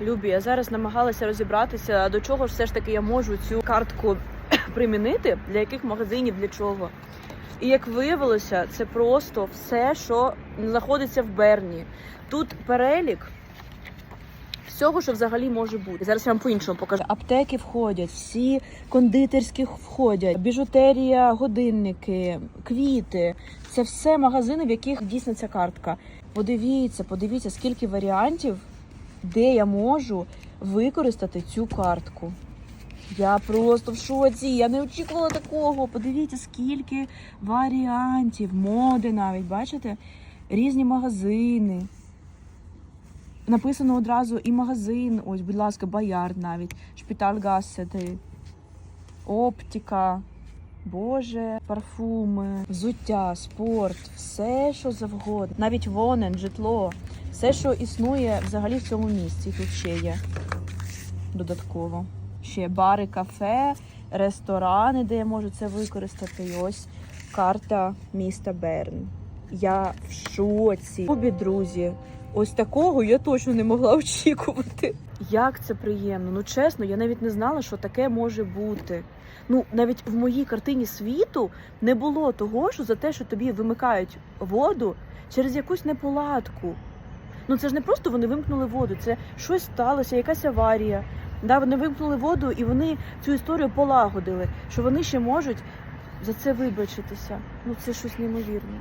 Любі, я зараз намагалася розібратися, до чого ж все ж таки я можу цю картку примінити, для яких магазинів, для чого. І як виявилося, це просто все, що знаходиться в Берні. Тут перелік всього, що взагалі може бути. Зараз я вам по-іншому покажу. Аптеки входять, всі кондитерські входять, біжутерія, годинники, квіти. Це все магазини, в яких дійсно ця картка. Подивіться, подивіться, скільки варіантів, де я можу використати цю картку. Я просто в шоці. Я не очікувала такого. Подивіться, скільки варіантів, моди навіть, бачите? Різні магазини. Написано одразу і магазин. Ось, будь ласка, Боярд навіть, Шпітальгассети, оптика. Боже, парфуми, взуття, спорт, все, що завгодно. Навіть вонен, житло, все, що існує взагалі в цьому місці. Тут ще є додатково. Ще бари, кафе, ресторани, де я можу це використати. І ось карта міста Берн. Я в шоці. Обі друзі, ось такого я точно не могла очікувати. Як це приємно. Ну чесно, я навіть не знала, що таке може бути. Ну, навіть в моїй картині світу не було того, що за те, що тобі вимикають воду через якусь неполадку. Ну це ж не просто вони вимкнули воду, це щось сталося, якась аварія. Да, вони вимкнули воду і вони цю історію полагодили, що вони ще можуть за це вибачитися. Ну це щось неймовірне.